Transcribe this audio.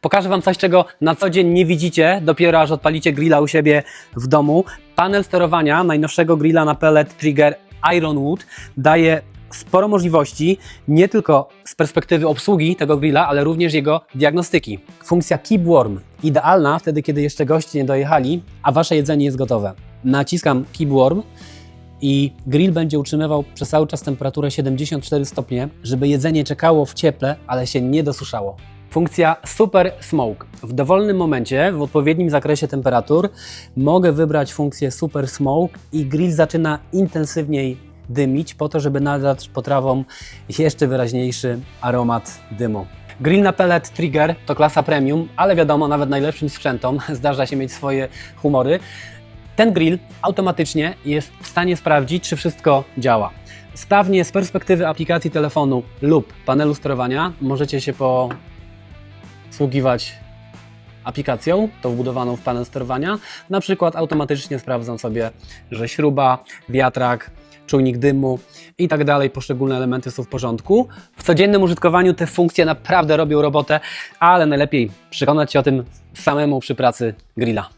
Pokażę Wam coś, czego na co dzień nie widzicie, dopiero aż odpalicie grilla u siebie w domu. Panel sterowania najnowszego grilla na pellet Trigger Ironwood daje sporo możliwości, nie tylko z perspektywy obsługi tego grilla, ale również jego diagnostyki. Funkcja Keep Warm, idealna wtedy, kiedy jeszcze goście nie dojechali, a Wasze jedzenie jest gotowe. Naciskam Keep Warm i grill będzie utrzymywał przez cały czas temperaturę 74 stopnie, żeby jedzenie czekało w cieple, ale się nie dosuszało. Funkcja Super Smoke. W dowolnym momencie, w odpowiednim zakresie temperatur, mogę wybrać funkcję Super Smoke i grill zaczyna intensywniej dymić, po to, żeby nadać potrawom jeszcze wyraźniejszy aromat dymu. Grill na pellet Trigger to klasa premium, ale wiadomo, nawet najlepszym sprzętom zdarza się mieć swoje humory. Ten grill automatycznie jest w stanie sprawdzić, czy wszystko działa. Sprawnie z perspektywy aplikacji telefonu lub panelu sterowania możecie się posługiwać aplikacją, tą wbudowaną w panel sterowania. Na przykład automatycznie sprawdzam sobie, że śruba, wiatrak, czujnik dymu i tak dalej, poszczególne elementy są w porządku. W codziennym użytkowaniu te funkcje naprawdę robią robotę, ale najlepiej przekonać się o tym samemu przy pracy grilla.